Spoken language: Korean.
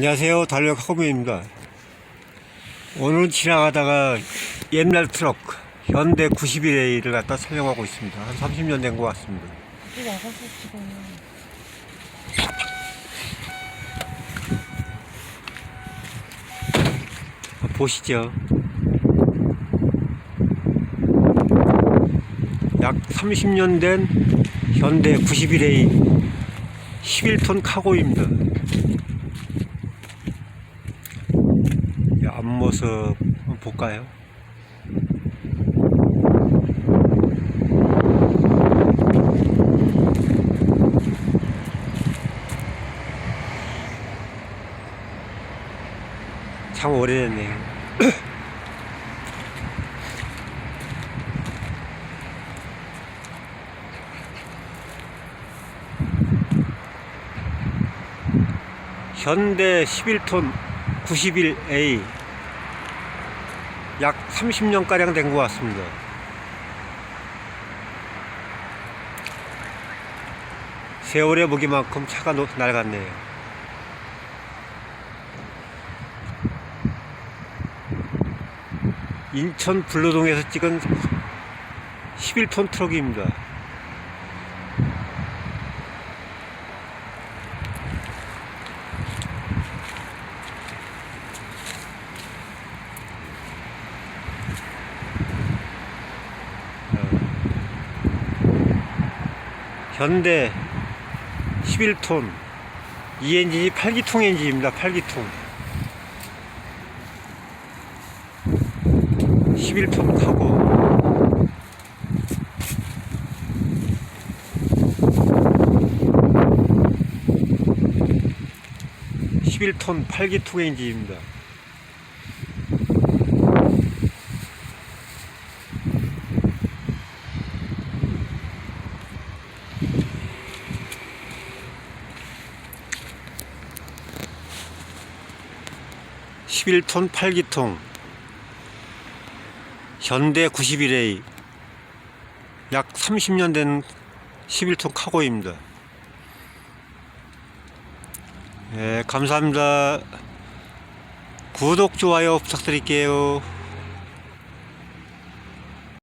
안녕하세요. 달력 허무입니다. 오늘 지나가다가 옛날 트럭 현대 91A를 갖다 촬영하고 있습니다. 한 30년 된 것 같습니다. 찍어요. 보시죠. 약 30년 된 현대 91A 11톤 카고입니다. 이 앞 모습 볼까요? 참 오래됐네요. 현대 11톤 91A 약 30년가량 된 것 같습니다. 세월의 무기만큼 차가 노- 낡았네요. 인천 불로동에서 찍은 11톤 트럭입니다. 현대 11톤 이 엔진이 8기통 엔진입니다. 8기통 11톤 카고 (11톤) 8기통 엔진입니다 (11톤) 8기통 현대 91A 약 30년 된 11톤 카고입니다. 예, 감사합니다. 구독, 좋아요 부탁드릴게요.